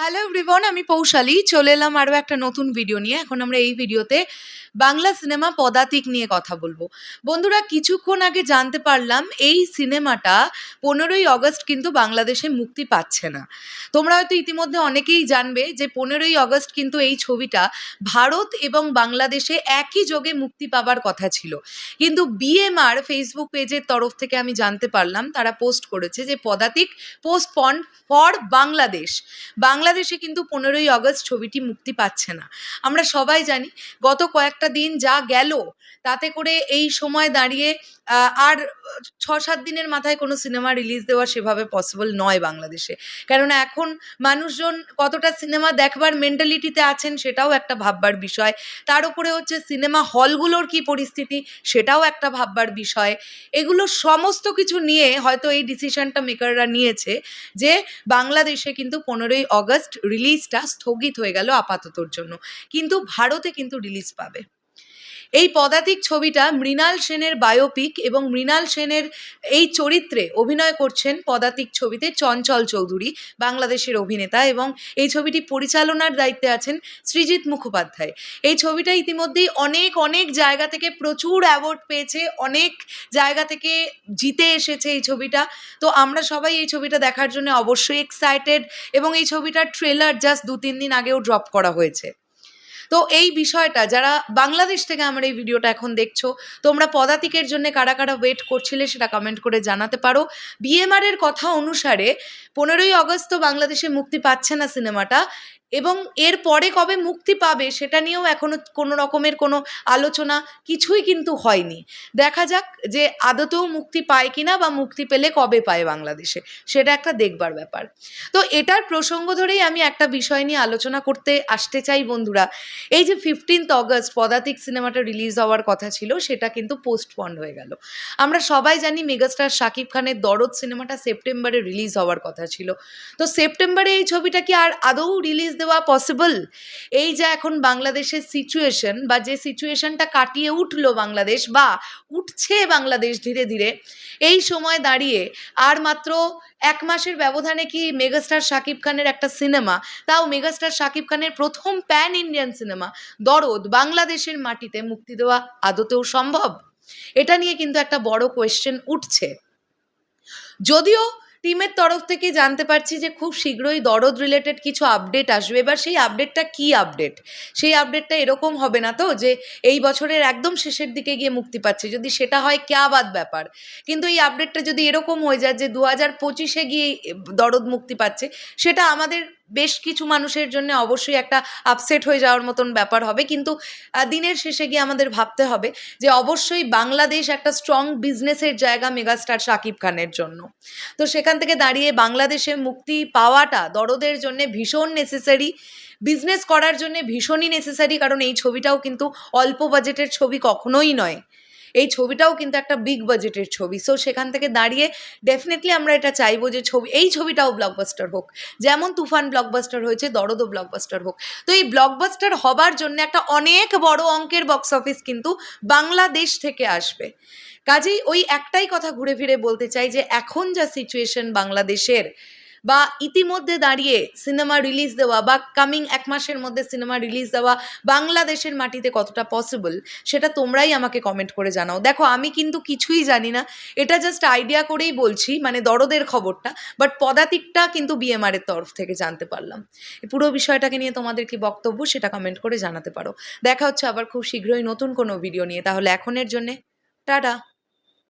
Hello everyone আমি পৌশালী চলে এলাম আরও একটা নতুন ভিডিও নিয়ে। এখন আমরা এই ভিডিওতে বাংলা সিনেমা পদাতিক নিয়ে কথা বলব। বন্ধুরা, কিছুক্ষণ আগে জানতে পারলাম, এই সিনেমাটা পনেরোই অগস্ট কিন্তু বাংলাদেশে মুক্তি পাচ্ছে না। তোমরা হয়তো ইতিমধ্যে অনেকেই জানবে যে পনেরোই অগস্ট কিন্তু এই ছবিটা ভারত এবং বাংলাদেশে একই যোগে মুক্তি পাবার কথা ছিল। কিন্তু বিএমআর ফেসবুক পেজের তরফ থেকে আমি জানতে পারলাম, তারা পোস্ট করেছে যে পদাতিক পোস্টপন্ড ফর বাংলাদেশ বাংলাদেশে কিন্তু পনেরোই আগস্ট ছবিটি মুক্তি পাচ্ছে না। আমরা সবাই জানি গত কয়েকটা দিন যা গেল, তাতে করে এই সময় দাঁড়িয়ে আর ছ সাত দিনের মাথায় কোনো সিনেমা রিলিজ দেওয়া সেভাবে পসিবল নয় বাংলাদেশে। কেননা এখন মানুষজন কতটা সিনেমা দেখবার মেন্টালিটিতে আছেন সেটাও একটা ভাববার বিষয়। তার উপরে হচ্ছে সিনেমা হলগুলোর কি পরিস্থিতি সেটাও একটা ভাববার বিষয়। এগুলো সমস্ত কিছু নিয়ে হয়তো এই ডিসিশনটা মেকাররা নিয়েছে যে বাংলাদেশে কিন্তু পনেরোই অগস্ট রিলিজটা স্থগিত হয়ে গেল আপাততর জন্য। কিন্তু ভারতে কিন্তু রিলিজ পাবে। এই পদাতিক ছবিটা মৃণাল সেনের বায়োপিক এবং মৃণাল সেনের এই চরিত্রে অভিনয় করছেন পদাতিক ছবিতে চঞ্চল চৌধুরী, বাংলাদেশের অভিনেতা এবং এই ছবিটি পরিচালনার দায়িত্বে আছেন সৃজিত মুখোপাধ্যায়। এই ছবিটা ইতিমধ্যেই অনেক অনেক জায়গা থেকে প্রচুর অ্যাওয়ার্ড পেয়েছে, অনেক জায়গা থেকে জিতে এসেছে এই ছবিটা। তো আমরা সবাই এই ছবিটা দেখার জন্য অবশ্যই এক্সাইটেড এবং এই ছবিটার ট্রেলার জাস্ট দু তিন দিন আগেও ড্রপ করা হয়েছে। তো এই বিষয়টা, যারা বাংলাদেশ থেকে আমার এই ভিডিওটা এখন দেখছ, তোমরা পদাতিকের জন্য কারা কারা ওয়েট করছিলে সেটা কমেন্ট করে জানাতে পারো। বিএমআর এর কথা অনুসারে, পনেরোই অগস্ট বাংলাদেশে মুক্তি পাচ্ছে না সিনেমাটা এবং এর পরে কবে মুক্তি পাবে সেটা নিয়েও এখনও কোনো রকমের কোনো আলোচনা কিছুই কিন্তু হয়নি। দেখা যাক যে আদতেও মুক্তি পায় কিনা বা মুক্তি পেলে কবে পায় বাংলাদেশে, সেটা একটা দেখবার ব্যাপার। তো এটার প্রসঙ্গ ধরেই আমি একটা বিষয় নিয়ে আলোচনা করতে আসতে চাই বন্ধুরা। এই যে ফিফটিন্থ অগস্ট পদাতিক সিনেমাটা রিলিজ হওয়ার কথা ছিল, সেটা কিন্তু পোস্টপন্ড হয়ে গেল। আমরা সবাই জানি মেগাস্টার শাকিব খানের দরদ সিনেমাটা সেপ্টেম্বরে রিলিজ হওয়ার কথা ছিল। তো সেপ্টেম্বরে এই ছবিটা কি আর আদৌ রিলিজ দেওয়া পসিবল এই যে এখন বাংলাদেশের সিচুয়েশন বা যে সিচুয়েশনটা কাটিয়ে উঠল বাংলাদেশ বা উঠছে বাংলাদেশ ধীরে ধীরে, এই সময় দাঁড়িয়ে আর মাত্র এক মাসের ব্যবধানে কি মেগাস্টার শাকিব খানের একটা সিনেমা তাও মেগাস্টার শাকিব খানের প্রথম প্যান ইন্ডিয়ান সিনেমা দরদ বাংলাদেশের মাটিতে মুক্তি দেওয়া আদতেও সম্ভব? এটা নিয়ে কিন্তু একটা বড় কোয়েশ্চেন উঠছে। যদিও টিমের তরফ থেকে জানতে পারছি যে খুব শীঘ্রই দরদ রিলেটেড কিছু আপডেট আসবে। এবার সেই আপডেটটা কি আপডেট সেই আপডেটটা এরকম হবে না তো যে এই বছরের একদম শেষের দিকে গিয়ে মুক্তি পাচ্ছে। যদি সেটা হয় ক্যাবাদ ব্যাপার? কিন্তু এই আপডেটটা যদি এরকম হয়ে যায় যে দু হাজার পঁচিশে গিয়ে দরদ মুক্তি পাচ্ছে, সেটা আমাদের বেশ কিছু মানুষের জন্য অবশ্যই একটা আপসেট হয়ে যাওয়ার মতন ব্যাপার হবে। কিন্তু দিনের শেষে গিয়ে আমাদের ভাবতে হবে যে অবশ্যই বাংলাদেশ একটা স্ট্রং বিজনেসের জায়গা মেগাস্টার শাকিব খানের জন্য। তো সেখান থেকে দাঁড়িয়ে বাংলাদেশে মুক্তি পাওয়াটা দরদের জন্য ভীষণ নেসেসারি বিজনেস করার জন্য ভীষণই নেসেসারি কারণ এই ছবিটাও কিন্তু অল্প বাজেটের ছবি কখনোই নয়। এই ছবিটাও কিন্তু একটা বিগ বাজেটের ছবি। সো সেখান থেকে দাঁড়িয়ে ডেফিনেটলি আমরা এটা চাইব যে ছবি, এই ছবিটাও ব্লকবাস্টার হোক। যেমন তুফান ব্লকবাস্টার হয়েছে, দরদও ব্লকবাস্টার হোক। তো এই ব্লকবাস্টার হবার জন্য একটা অনেক বড় অঙ্কের বক্স অফিস কিন্তু বাংলাদেশ থেকে আসবে। কাজেই ওই একটাই কথা ঘুরে ফিরে বলতে চাই যে এখন যা সিচুয়েশন বাংলাদেশের বা ইতিমধ্যে দাঁড়িয়ে সিনেমা রিলিজ দেওয়া বা কামিং এক মাসের মধ্যে সিনেমা রিলিজ দেওয়া বাংলাদেশের মাটিতে কতটা পসিবল সেটা তোমরাই আমাকে কমেন্ট করে জানাও। দেখো, আমি কিন্তু কিছুই জানি না। এটা জাস্ট আইডিয়া করেই বলছি মানে দরদের খবরটা বাট পদাতিকটা কিন্তু বিএমআর এর তরফ থেকে জানতে পারলাম। পুরো বিষয়টাকে নিয়ে তোমাদের কি বক্তব্য, সেটা কমেন্ট করে জানাতে পারো। দেখা হচ্ছে আবার খুব শীঘ্রই নতুন কোনো ভিডিও নিয়ে। তাহলে এখনের জন্যে, টাটা!